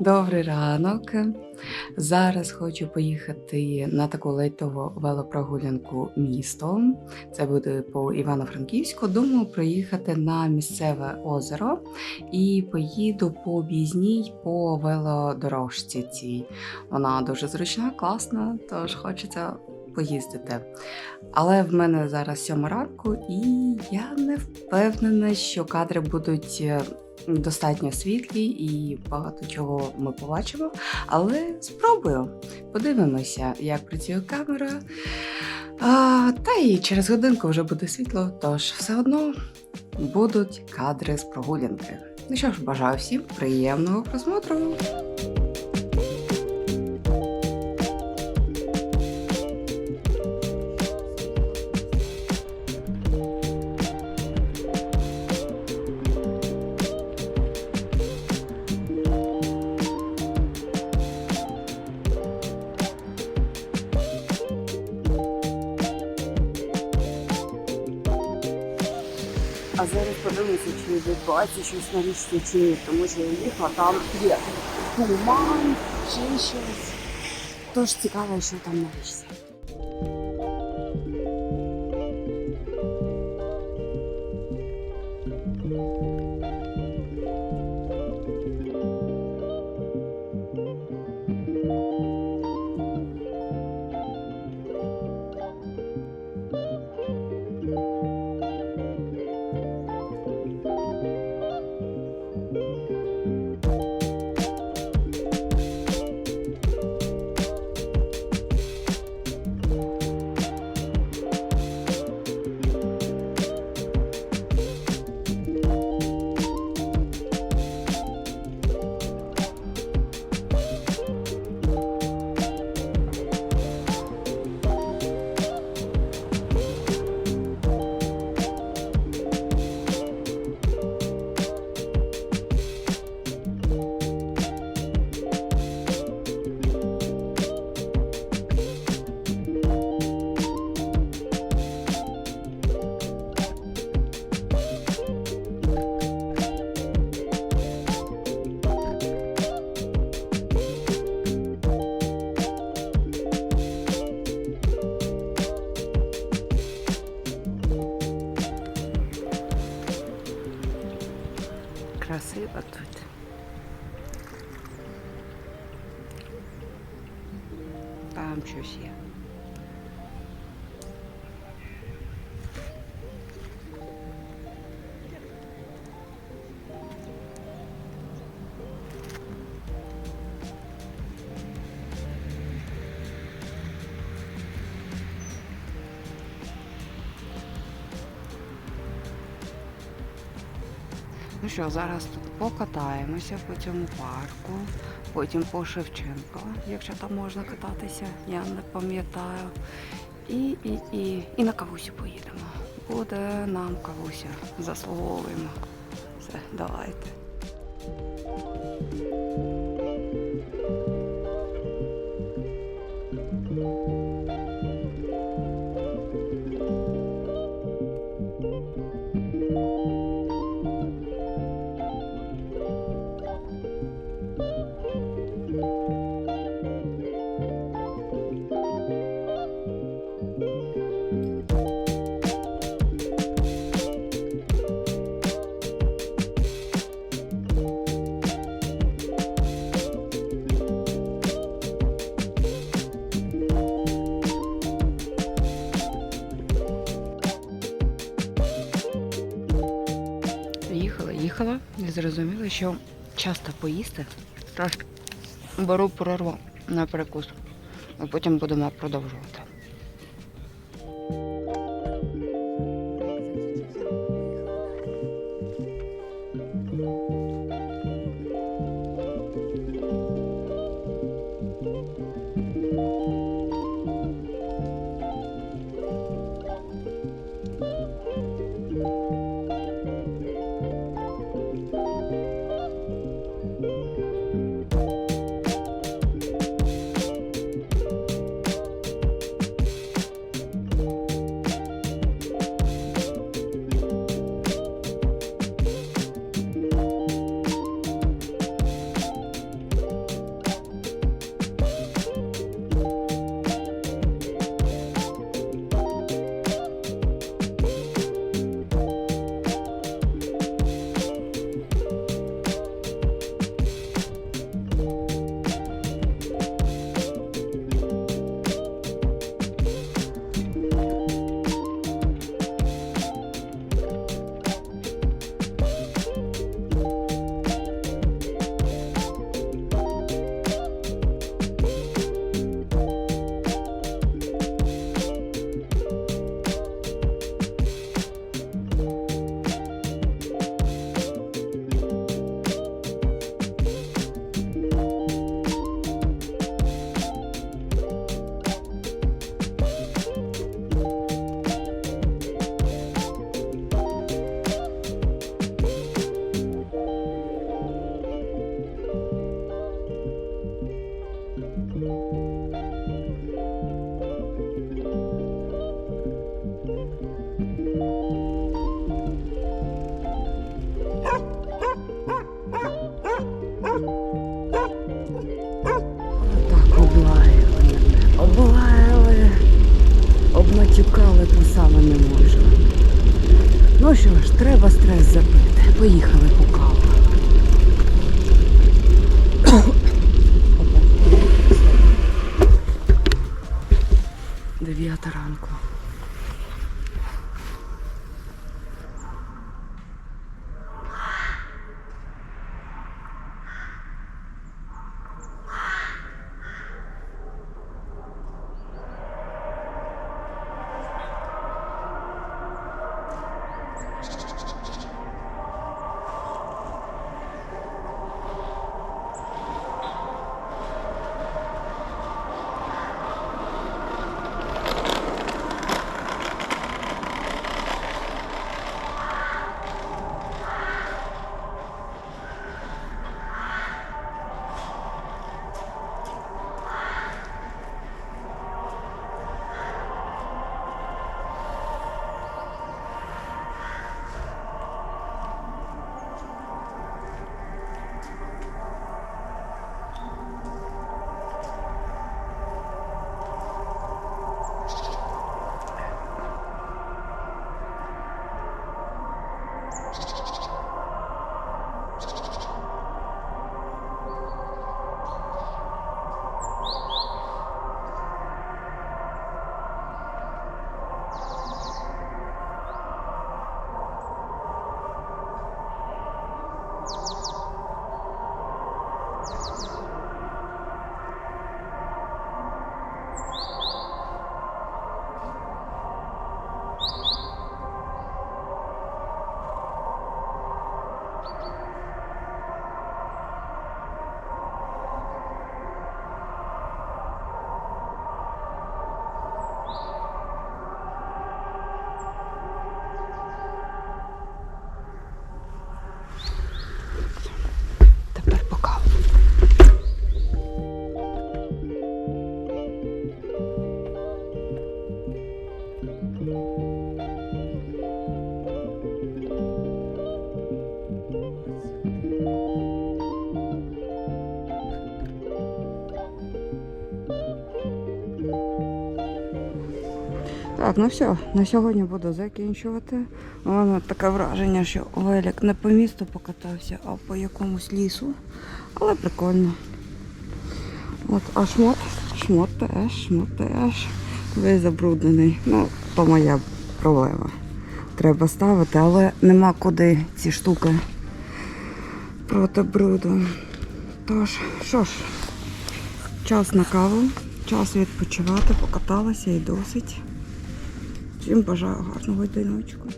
Добрий ранок. Зараз хочу поїхати на таку лейтову велопрогулянку містом. Це буде по Івано-Франківську. Думаю, проїхати на місцеве озеро і поїду по об'їзній по велодорожці. Цій вона дуже зручна, класна, тож хочеться поїздити. Але в мене зараз сьома ранку, і я не впевнена, що кадри будуть достатньо світлі і багато чого ми побачимо. Але спробую. Подивимося, як працює камера. А, та і через годинку вже буде світло, тож все одно будуть кадри з прогулянки. Ну що ж, бажаю всім приємного просмотру! А зараз подивимося, чи відбувається щось на річці чи ні, тому що я їхала, там є туман, ще щось. Тож цікаво, що там на річці. Красиво тут. Там щось Ну що, зараз тут покатаємося по цьому парку, потім по Шевченко, якщо там можна кататися, я не пам'ятаю. І, і, і, і на кавусю поїдемо. Буде нам кавуся. Заслуговуємо. Все, давайте. Їхала, і зрозуміла, що часто поїсти. трошки беру прорву на перекус, а потім будемо продовжувати. Ну що ж, треба стрес забити. Поїхали по каву. Дев'ята ранку. Так, ну все, на сьогодні буду закінчувати. У мене таке враження, що Велік не по місту покатався, а по якомусь лісу. Але прикольно. От, а шмот, шмот теж, шмот теж. Весь забруднений. Ну, то моя проблема. Треба ставити, але нема куди ці штуки проти бруду. Тож, що ж, час на каву, час відпочивати, покаталася і досить. Всім бажаю гарного діночку.